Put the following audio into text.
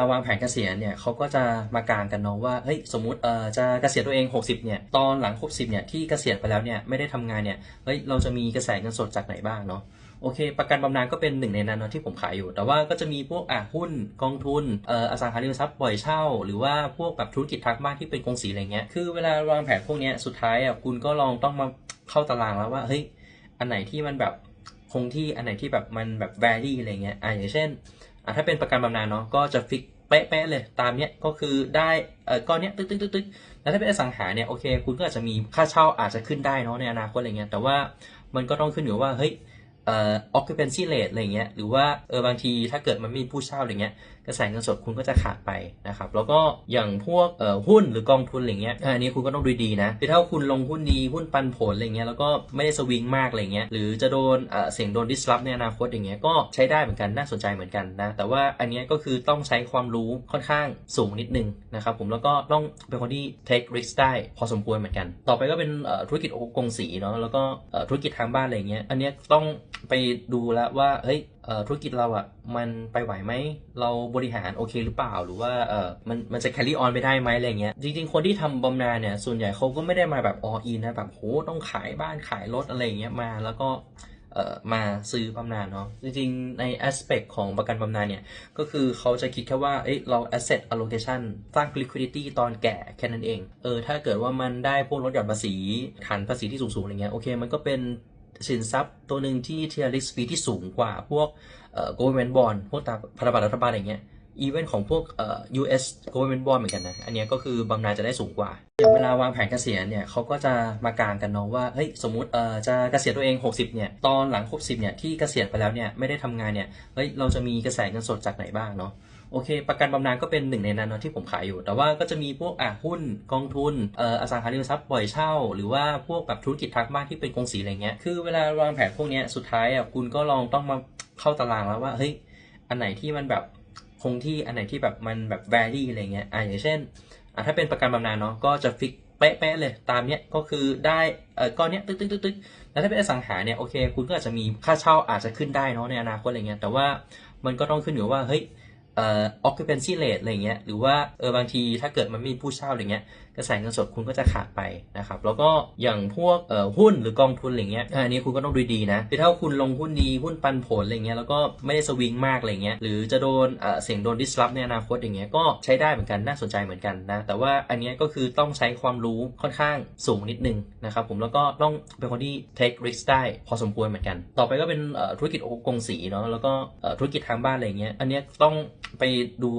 าวางแผนเกษียณเนี่ยเขาก็จะมากางกันเนาะว่าเฮ้ยสมมติเอ่อจะเกษียณตัวเอง 60เนี่ยตอนหลังครบ10เนี่ยที่เกษียณไปแล้วเนี่ยไม่ได้ทำงานเนี่ยเฮ้ยเราจะมีกระแสเงินสดจากไหนบ้างเนาะโอเค ประกันบำนาญก็เป็นหนึ่งในนั้นเนาะที่ผมขายอยู่ แต่ว่าก็จะมีพวกอะหุ้นกองทุนเอ่ออสังหาริมทรัพย์ปล่อยเช่า หรือว่าพวกแบบธุรกิจทางบ้านที่เป็นกองสีอะไรเงี้ยคือเวลาวางแผนพวกเนี้ยสุดท้ายอะคุณก็ลองต้องมาเข้าตารางแล้วว่าเฮ้ยอันไหนที่มันแบบคงที่อันไหนที่แบบมันแบบแวรี่อะไรเงี้ยอะอย่างเช่น ถ้าเป็นประกันบำนาญเนาะก็จะฟิกเป๊ะๆเลยตามเนี้ยก็คือได้เออก้อนเนี้ยตึ๊กตึ๊กตึ๊กตึ๊กแล้วถ้าเป็นอสังหาเนี่ยโอเค คุณก็อาจจะมีค่าเช่าอาจจะขึ้นได้เนาะในอนาคตอะไรเงี้ยแต่ว่ามันก็ต้องขึ้นอยู่ว่าเฮ้ย เอ่อ occupancy rate อะไรเงี้ยหรือว่าเออบางทีถ้าเกิดมันไม่มีผู้เช่าอะไรเงี้ยกระแสเงินสดคุณก็จะขาดไปนะครับแล้วก็อย่างพวกเอ่อหุ้นหรือกองทุนอะไรเงี้ยอันนี้คุณก็ต้องดูดีนะคือถ้าคุณลงหุ้นดีหุ้นปันผลอะไรเงี้ยแล้วก็ไม่ได้สวิงมากอะไรเงี้ยหรือจะโดนเอ่อเสี่ยงโดน disrupt ในอนาคตอย่างเงี้ยก็ใช้ได้เหมือนกันน่าสนใจเหมือนกันนะแต่ว่าอันนี้ก็คือต้องใช้ความรู้ค่อนข้างสูงนิดนึงนะครับผมแล้วก็ต้องเป็นคนที่ take risk ได้พอสมควรเหมือนกัน ต่อไปก็เป็นเอ่อธุรกิจกงสีเนาะแล้วก็เอ่อธุรกิจทางบ้านอะไรเงี้ยอันนี้ต้อง ไปดูแล้วว่าเฮ้ยธุรกิจเราอะ่ะมันไปไหวไหมเราบริหารโอเคหรือเปล่าหรือว่าเออมันมันจะ carry on ไปได้ไหมอะไรเงี้ยจริงๆ คนที่ทำบำนาญเนี่ยส่วนใหญ่เขาก็ไม่ได้มาแบบ all in นะแบบโหต้องขายบ้านขายรถอะไรเงี้ยมาแล้วก็เอ่อมาซื้อบำนาญเนาะจริงๆ ใน aspect ของประกันบำนาญเนี่ย ก็คือเขาจะคิดแค่ว่าเอ้ยเรา asset allocation สร้าง liquidity ตอนแก่แค่นั้นเอง เออ ถ้าเกิดว่ามันได้พวกลดหย่อนภาษีฐานภาษีที่สูงๆอะไรเงี้ยโอเค มันก็เป็น สินทรัพย์ตัวหนึ่งที่เทียริสฟีที่สูงกว่าพวกเอ่อ government bond พวกตราพันธบัตรรัฐบาลอย่างเงี้ย อีเวนต์ของพวกเอ่อ US government bond เหมือนกันนะ อันนี้ก็คือบำนาญจะได้สูงกว่า อย่างเวลาวางแผนเกษียณเนี่ยเขาก็จะมากางกันเนาะว่า เฮ้ย สมมติเอ่อจะเกษียณตัวเอง 60 เนี่ย ตอนหลัง60เนี่ย ที่เกษียณไปแล้วเนี่ย ไม่ได้ทำงานเนี่ย เฮ้ย เราจะมีกระแสเงินสดจากไหนบ้างเนาะโอเค ประกันบำนาญก็เป็นหนึ่งในนั้นเนาะที่ผมขายอยู่ แต่ว่าก็จะมีพวกอะหุ้นกองทุนเอ่ออสังหาริมทรัพย์ปล่อยเช่า หรือว่าพวกแบบธุรกิจทางบ้านที่เป็นกงสีอะไรเงี้ย คือเวลาวางแผนพวกเนี้ยสุดท้ายอะคุณก็ลองต้องมาเข้าตารางแล้วว่าเฮ้ยอันไหนที่มันแบบ คงที่อันไหนที่แบบมันแบบแวรี่อะไรเงี้ยอะอย่างเช่นอะถ้าเป็นประกันบำนาญเนาะก็จะฟิกเป๊ะๆเลยตามเนี้ยก็คือได้เออก้อนเนี้ยตึ๊กตึ๊กตึ๊กตึ๊กแล้วถ้าเป็นอสังหาเนี่ยโอเค คุณก็อาจจะมีค่าเช่าอาจจะขึ้นได้เนาะในอนาคตอะไรเงี้ยแต่ว่ามันก็ต้องขึ้นอยู่ว่าเฮ้ย เอ่อ occupancy rate อะไรเงี้ยหรือว่าเออบางทีถ้าเกิดมันไม่มีผู้เช่าอะไรเงี้ยกระแสเงินสดคุณก็จะขาดไปนะครับแล้วก็อย่างพวกเอ่อหุ้นหรือกองทุนอะไรเงี้ยอันนี้คุณก็ต้องดูดีนะคือถ้าคุณลงหุ้นดีหุ้นปันผลอะไรเงี้ยแล้วก็ไม่ได้สวิงมากอะไรเงี้ยหรือจะโดนเอ่อเสี่ยงโดน disrupt ในอนาคตอย่างเงี้ยก็ใช้ได้เหมือนกันน่าสนใจเหมือนกันนะแต่ว่าอันนี้ก็คือต้องใช้ความรู้ค่อนข้างสูงนิดนึงนะครับผมแล้วก็ต้องเป็นคนที่ take risk ได้พอสมควรเหมือนกัน ต่อไปก็เป็นเอ่อธุรกิจกงสีเนาะแล้วก็เอ่อธุรกิจทางบ้านอะไรเงี้ยอันนี้ต้องไปดู